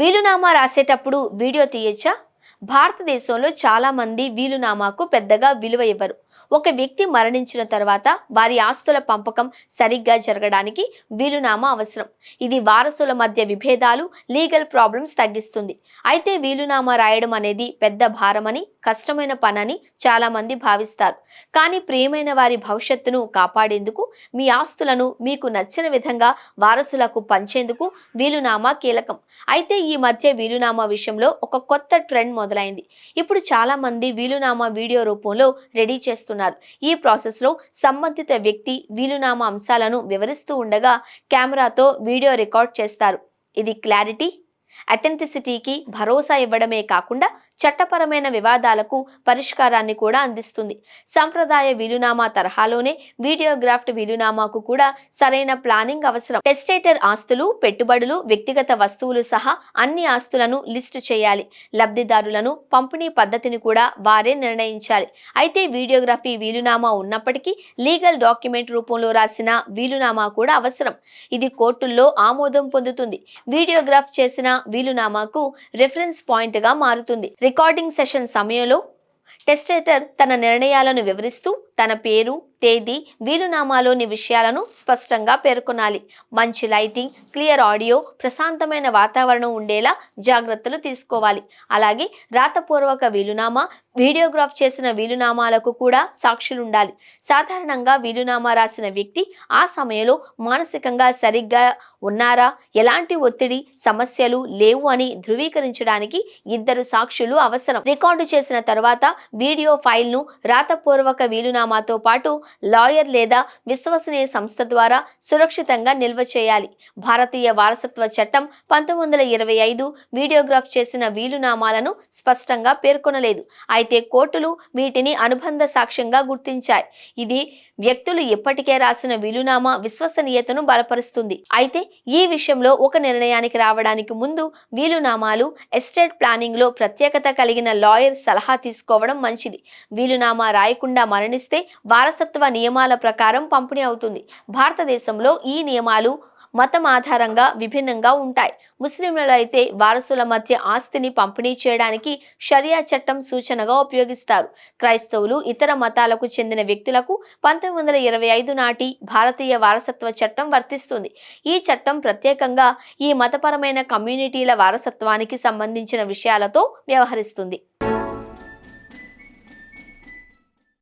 వీలునామా రాసేటప్పుడు వీడియో తీయచ్చా? భారతదేశంలో చాలా మంది వీలునామాకు పెద్దగా విలువ ఇవ్వరు. ఒక వ్యక్తి మరణించిన తర్వాత వారి ఆస్తుల పంపకం సరిగ్గా జరగడానికి వీలునామా అవసరం. ఇది వారసుల మధ్య విభేదాలు లీగల్ ప్రాబ్లమ్స్ తగ్గిస్తుంది. అయితే వీలునామా రాయడం అనేది పెద్ద భారమని కష్టమైన పనని చాలామంది భావిస్తారు. కానీ ప్రియమైన వారి భవిష్యత్తును కాపాడేందుకు మీ ఆస్తులను మీకు నచ్చిన విధంగా వారసులకు పంచేందుకు వీలునామా కీలకం. అయితే ఈ మధ్య వీలునామా విషయంలో ఒక కొత్త ట్రెండ్ మొదలైంది. ఇప్పుడు చాలామంది వీలునామా వీడియో రూపంలో రెడీ చేస్తున్నారు. ఈ ప్రాసెస్లో సంబంధిత వ్యక్తి వీలునామా అంశాలను వివరిస్తూ ఉండగా కెమెరాతో వీడియో రికార్డ్ చేస్తారు. ఇది క్లారిటీ అథెంటిసిటీకి భరోసా ఇవ్వడమే కాకుండా చట్టపరమైన వివాదాలకు పరిష్కారాన్ని కూడా అందిస్తుంది. సంప్రదాయ వీలునామా తరహాలోనే వీడియోగ్రాఫ్ట్ వీలునామాకు కూడా సరైన ప్లానింగ్ అవసరం. టెస్టేటర్ ఆస్తులు పెట్టుబడులు వ్యక్తిగత వస్తువులు సహా అన్ని ఆస్తులను లిస్టు చేయాలి. లబ్ధిదారులను పంపిణీ పద్ధతిని కూడా వారే నిర్ణయించాలి. అయితే వీడియోగ్రఫీ వీలునామా ఉన్నప్పటికీ లీగల్ డాక్యుమెంట్ రూపంలో రాసిన వీలునామా కూడా అవసరం. ఇది కోర్టుల్లో ఆమోదం పొందుతుంది. వీడియోగ్రాఫ్ చేసిన వీలునామాకు రిఫరెన్స్ పాయింట్గా మారుతుంది. రికార్డింగ్ సెషన్ సమయంలో టెస్టేటర్ తన నిర్ణయాలను వివరిస్తూ తన పేరు తేదీ వీలునామాలోని విషయాలను స్పష్టంగా పేర్కొనాలి. మంచి లైటింగ్ క్లియర్ ఆడియో ప్రశాంతమైన వాతావరణం ఉండేలా జాగ్రత్తలు తీసుకోవాలి. అలాగే రాతపూర్వక వీలునామా వీడియోగ్రాఫ్ చేసిన వీలునామాలకు కూడా సాక్షులు ఉండాలి సాధారణంగా వీలునామా రాసిన వ్యక్తి ఆ సమయంలో మానసికంగా సరిగ్గా ఉన్నారా ఎలాంటి ఒత్తిడి సమస్యలు లేవు అని ధృవీకరించడానికి ఇద్దరు సాక్షులు అవసరం. రికార్డు చేసిన తర్వాత వీడియో ఫైల్ను రాతపూర్వక వీలునామా వీలునామాతో పాటు లాయర్ లేదా విశ్వసనీయ సంస్థ ద్వారా సురక్షితంగా నిల్వ చేయాలి. భారతీయ వారసత్వ చట్టం పంతొమ్మిది వందల ఇరవై ఐదు వీడియోగ్రాఫ్ చేసిన వీలునామాలను స్పష్టంగా పేర్కొనలేదు. అయితే కోర్టులు వీటిని అనుబంధ సాక్ష్యంగా గుర్తించాయి. ఇది వ్యక్తులు ఇప్పటికే రాసిన వీలునామా విశ్వసనీయతను బలపరుస్తుంది. అయితే ఈ విషయంలో ఒక నిర్ణయానికి రావడానికి ముందు వీలునామాలు ఎస్టేట్ ప్లానింగ్లో ప్రత్యేకత కలిగిన లాయర్ సలహా తీసుకోవడం మంచిది. వీలునామా రాయకుండా మరణిస్తే వారసత్వ నియమాల ప్రకారం పంపిణీ అవుతుంది. భారతదేశంలో ఈ నియమాలు మతం ఆధారంగా విభిన్నంగా ఉంటాయి. ముస్లింలు అయితే వారసుల మధ్య ఆస్తిని పంపిణీ చేయడానికి షరియా చట్టం సూచనగా ఉపయోగిస్తారు. క్రైస్తవులు ఇతర మతాలకు చెందిన వ్యక్తులకు పంతొమ్మిది వందల ఇరవై ఐదు నాటి భారతీయ వారసత్వ చట్టం వర్తిస్తుంది. ఈ చట్టం ప్రత్యేకంగా ఈ మతపరమైన కమ్యూనిటీల వారసత్వానికి సంబంధించిన విషయాలతో వ్యవహరిస్తుంది.